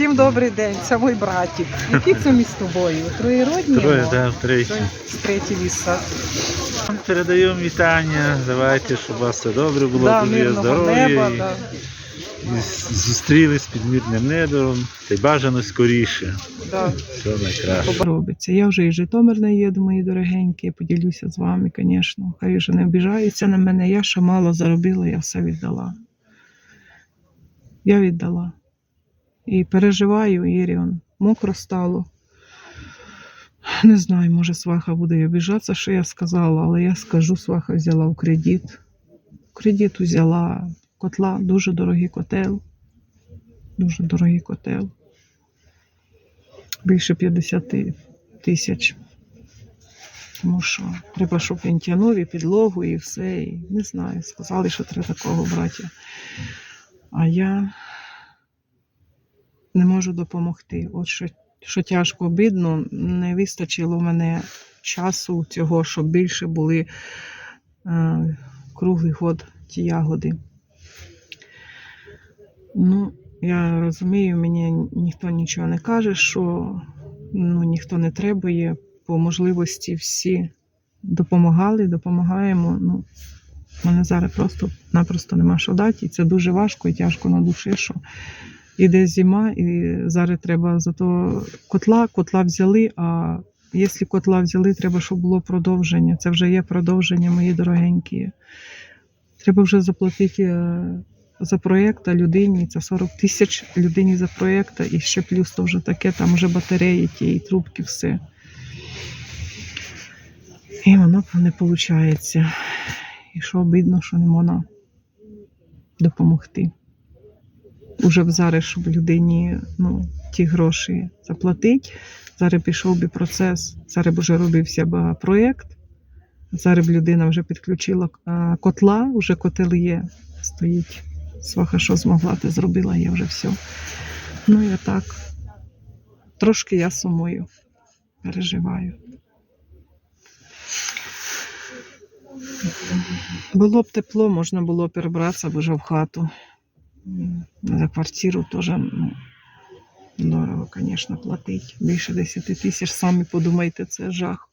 Всім добрий день, це мій братик. Який це з тобою? Троєродні? Троє, да, втричі. З третій ліса. Передаємо вітання. Давайте, щоб у вас все добре було, Да, дуже здоров'я. да. зустрілись під мирним небом. Та й бажано скоріше. Да. Все найкраще. робиться. Я вже і Житомир не їду, мої дорогенькі, я поділюся з вами, звісно. Хай вже не обіжаються на мене. Я ще мало заробила, я все віддала. Я віддала. І переживаю, Іріон. Мокро стало. Не знаю, може, сваха буде й обіжатися, що я сказала, але я скажу, сваха взяла в кредит. В кредит взяла котла, дуже дорогий котел. Дуже дорогий котел більше 50 тисяч. Тому що треба, щоб він тягнув і підлогу, і все. І не знаю. Сказали, що треба такого браття. А я не можу допомогти. От що, що тяжко обідно, не вистачило в мене часу цього, щоб більше були е, круглий год ті ягоди. Ну, я розумію, мені ніхто нічого не каже, що ну, ніхто не требує. По можливості всі допомагали, допомагаємо. Ну, мене зараз просто-напросто нема що дати. І це дуже важко і тяжко на душі, що іде зима, і зараз треба зато котла, котла взяли, а якщо котла взяли, треба, щоб було продовження. Це вже є продовження, мої дорогенькі. Треба вже заплатити. е, за проєкт людині, це 40 тисяч людині за проєкт, і ще плюс то вже таке, там вже батареї, ті, і трубки, все. І воно не виходить. І що обидно, що не можна допомогти. Уже б зараз, щоб людині ну, ті гроші заплатити. Зараз пішов би процес, зараз вже робився б проєкт. Зараз б людина вже підключила котла, вже котел є, стоїть. Сваха, що змогла, ти зробила, я вже все. Ну, я так. Трошки я сумую, переживаю. Було б тепло, можна було перебратися б вже в хату. За квартиру теж ну, дорого, звісно, платить. Більше 10 тисяч, самі подумайте, це жах.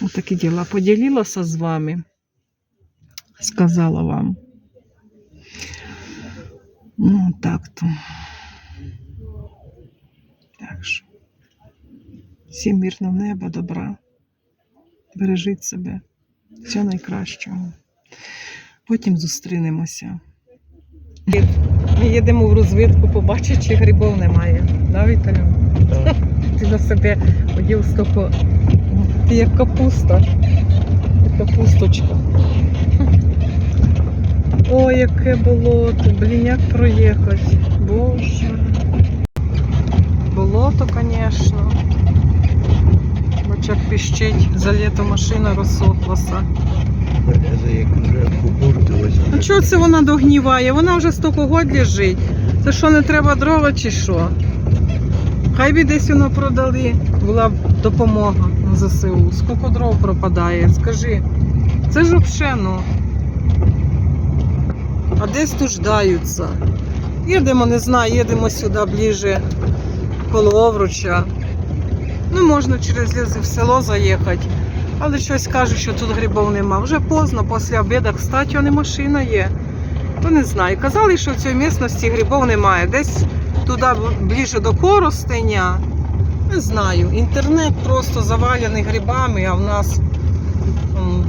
Отакі діла. Поділилася з вами сказала вам. Ну, так то. Так що. Всім мирного неба, добра. Бережіть себе. Всього найкращого. Потім зустрінемося. Ми їдемо в розвідку, побачити, чи грибов немає. Да, Віталю? Ти на себе одів стільки. Ти як капуста. Капусточка. Ой, яке болото, блін, як проїхати. Боже. Болото, звісно. Хоч як піщить, за літо машина розсохлася. Як вже попортилось. Ну чого це вона догніває? Вона вже стільки год лежить. Це що, не треба дрова чи що? Хай би десь воно продали, була б допомога на ЗСУ. Скільки дров пропадає, скажи. Це ж ну. А десь туждаються. Їдемо, не знаю, їдемо сюди ближче коло Овруча. Ну, можна через в село заїхати. Але щось кажуть, що тут грибов нема. Вже поздно, після обіду, кстати, вони машина є. То не знаю. Казали, що в цій місності грибов немає. Десь туди ближче до Коростеня. Не знаю. Інтернет просто завалений грибами, а в нас м,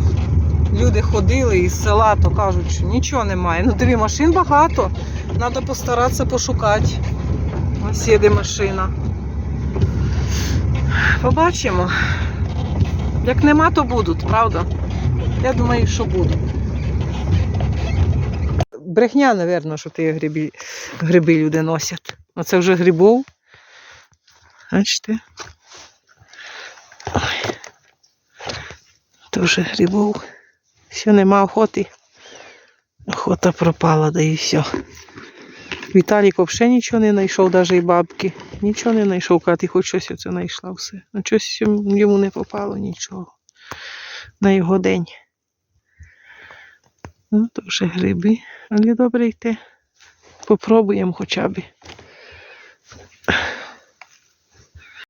люди ходили із села, то кажуть, що нічого немає. Ну тобі машин багато. Треба постаратися пошукати. Ось їде машина. Побачимо. Як нема, то будуть, правда? Я думаю, що будуть. Брехня, мабуть, що ті гриби, гриби люди носять. Оце вже грибов. Бачите? То вже грибов. Все, нема охоти. Охота пропала, да і все. Віталік взагалі нічого не знайшов, навіть і бабки. Нічого не знайшов, коли хоч щось оце знайшла все. Ну, щось йому не попало нічого. На його день. Ну, то вже гриби. Але добре йти. Попробуємо хоча б.